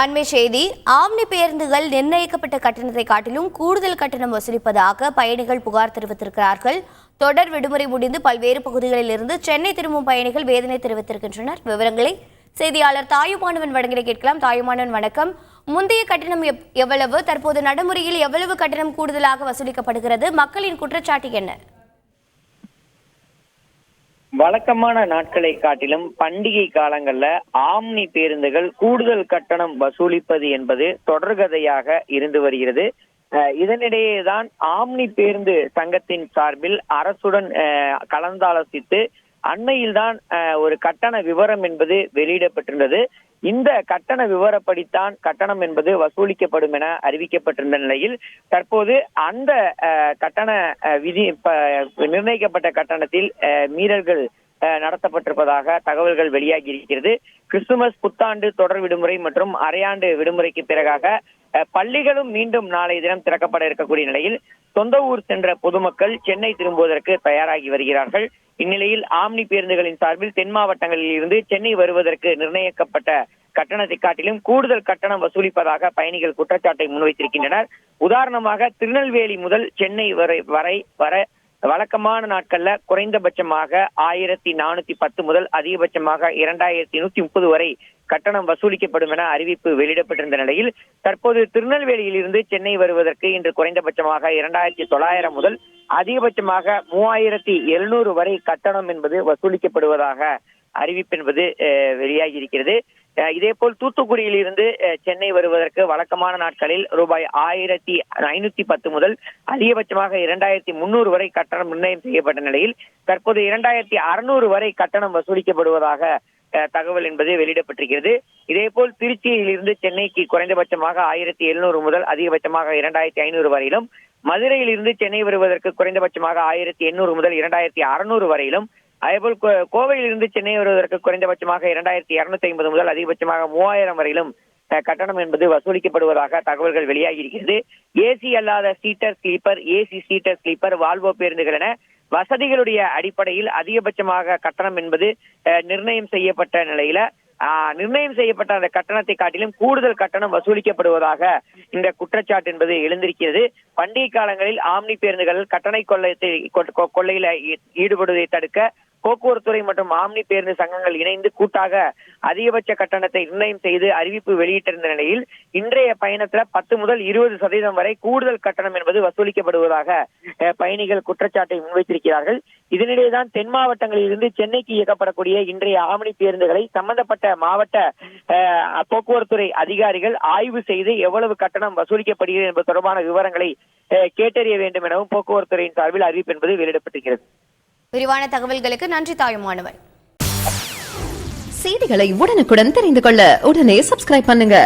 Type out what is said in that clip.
அண்மை செய்தி ஆம்னி பேருந்துகள் நிர்ணயிக்கப்பட்ட கட்டணத்தை காட்டிலும் கூடுதல் கட்டணம் வசூலிப்பதாக பயணிகள் புகார் தெரிவித்திருக்கிறார்கள். தொடர் விடுமுறை முடிந்து பல்வேறு பகுதிகளில் இருந்து சென்னை திரும்பும் பயணிகள் வேதனை தெரிவித்திருக்கின்றனர். விவரங்களை செய்தியாளர் தாயுமானவன் வழங்கிட கேட்கலாம். தாயுமானவன் வணக்கம். முந்தைய கட்டணம் எவ்வளவு? தற்போது நடைமுறையில் எவ்வளவு கட்டணம் கூடுதலாக வசூலிக்கப்படுகிறது? மக்களின் குற்றச்சாட்டு என்ன? வழக்கமான நாட்களை காட்டிலும் பண்டிகை காலங்கள்ல ஆம்னி பேருந்துகள் கூடுதல் கட்டணம் வசூலிப்பது என்பது தொடர்கதையாக இருந்து வருகிறது. அஹ் இதனிடையே தான் ஆம்னி பேருந்து சங்கத்தின் சார்பில் அரசுடன் அஹ், கலந்தாலோசித்து அண்மையில்தான் அஹ், ஒரு கட்டண விவரம் என்பது வெளியிடப்பட்டிருந்தது. இந்த கட்டண விவரப்படித்தான் கட்டணம் என்பது வசூலிக்கப்படும் என அறிவிக்கப்பட்டிருந்த நிலையில் தற்போது அந்த அஹ், கட்டண அஹ், விதி நிர்ணயிக்கப்பட்ட கட்டணத்தில் அஹ், மீறல்கள் அஹ், நடத்தப்பட்டிருப்பதாக தகவல்கள் வெளியாகி இருக்கிறது கிறிஸ்துமஸ் புத்தாண்டு தொடர் விடுமுறை மற்றும் அரையாண்டு விடுமுறைக்கு பிறகாக அஹ், பள்ளிகளும் மீண்டும் நாளைய தினம் திறக்கப்பட இருக்கக்கூடிய நிலையில் சொந்த ஊர் சென்ற பொதுமக்கள் சென்னை திரும்புவதற்கு தயாராகி வருகிறார்கள். இந்நிலையில் ஆம்னி பேருந்துகளின் சார்பில் தென் மாவட்டங்களில் இருந்து சென்னை வருவதற்கு நிர்ணயிக்கப்பட்ட கட்டணத்தை காட்டிலும் கூடுதல் கட்டணம் வசூலிப்பதாக பயணிகள் குற்றச்சாட்டை முன்வைத்திருக்கின்றனர். உதாரணமாக திருநெல்வேலி முதல் சென்னை வரை வரை வர வழக்கமான நாட்கள்ல குறைந்தபட்சமாக ஆயிரத்தி நானூத்தி பத்து முதல் அதிகபட்சமாக இரண்டாயிரத்தி நூத்தி முப்பது வரை கட்டணம் வசூலிக்கப்படும் என அறிவிப்பு வெளியிடப்பட்டிருந்த நிலையில் தற்போது திருநெல்வேலியில் இருந்து சென்னை வருவதற்கு இன்று குறைந்தபட்சமாக இரண்டாயிரத்தி தொள்ளாயிரம் முதல் அதிகபட்சமாக மூவாயிரத்தி எழுநூறு வரை கட்டணம் என்பது வசூலிக்கப்படுவதாக அறிவிப்பு என்பது அஹ், வெளியாகி இருக்கிறது. இதே போல் தூத்துக்குடியில் இருந்து சென்னை வருவதற்கு வழக்கமான நாட்களில் ரூபாய் ஆயிரத்தி ஐநூத்தி பத்து முதல் அதிகபட்சமாக இரண்டாயிரத்தி முன்னூறு வரை கட்டணம் நிர்ணயம் செய்யப்பட்ட நிலையில் தற்போது இரண்டாயிரத்தி அறுநூறு வரை கட்டணம் வசூலிக்கப்படுவதாக தகவல் என்பது வெளியிடப்பட்டிருக்கிறது. இதேபோல் திருச்சியில் இருந்து சென்னைக்கு குறைந்தபட்சமாக ஆயிரத்தி எழுநூறு முதல் அதிகபட்சமாக இரண்டாயிரத்தி ஐநூறு வரையிலும் மதுரையில் இருந்து சென்னை வருவதற்கு குறைந்தபட்சமாக ஆயிரத்தி எண்ணூறு முதல் இரண்டாயிரத்தி அறுநூறு வரையிலும் அதேபோல் கோ- கோவையில் இருந்து சென்னை வருவதற்கு குறைந்தபட்சமாக இரண்டாயிரத்தி இருநூத்தி ஐம்பது முதல் அதிகபட்சமாக மூவாயிரம் வரையிலும் கட்டணம் என்பது வசூலிக்கப்படுவதாக தகவல்கள் வெளியாகி இருக்கிறது ஏசி அல்லாத seater sleeper AC seater sleeper Volvo பேருந்துகள் என வசதிகளுடைய அடிப்படையில் அதிகபட்சமாக கட்டணம் என்பது அஹ், நிர்ணயம் செய்யப்பட்ட நிலையில ஆஹ், நிர்ணயம் செய்யப்பட்ட அந்த கட்டணத்தை காட்டிலும் கூடுதல் கட்டணம் வசூலிக்கப்படுவதாக இந்த குற்றச்சாட்டு என்பது எழுந்திருக்கிறது. பண்டிகை காலங்களில் ஆம்னி பேருந்துகள் கட்டணை கொள்ளையத்தை கொ- கொள்ளையில ஈடுபடுவதை தடுக்க போக்குவரத்துறை மற்றும் ஆம்னி பேருந்து சங்கங்கள் இணைந்து கூட்டாக அதிகபட்ச கட்டணத்தை நிர்ணயம் செய்து அறிவிப்பு வெளியிட்டிருந்த நிலையில் இன்றைய பயணத்துல பத்து முதல் இருபது சதவீதம் வரை கூடுதல் கட்டணம் என்பது வசூலிக்கப்படுவதாக பயணிகள் குற்றச்சாட்டை முன்வைத்திருக்கிறார்கள். இதனிடையேதான் தென் மாவட்டங்களில் இருந்து சென்னைக்கு இயக்கப்படக்கூடிய இன்றைய ஆம்னி பேருந்துகளை சம்பந்தப்பட்ட மாவட்ட அஹ், போக்குவரத்துறை அதிகாரிகள் ஆய்வு செய்து எவ்வளவு கட்டணம் வசூலிக்கப்படுகிறது என்பது தொடர்பான விவரங்களை அஹ், கேட்டறிய வேண்டும் எனவும் போக்குவரத்துறையின் சார்பில் அறிவிப்பு என்பது வெளியிடப்பட்டிருக்கிறது. விரிவான தகவல்களுக்கு நன்றி தாயுமானவன் செய்திகளை உடனுக்குடன் தெரிந்து கொள்ள உடனே சப்ஸ்கிரைப் பண்ணுங்க.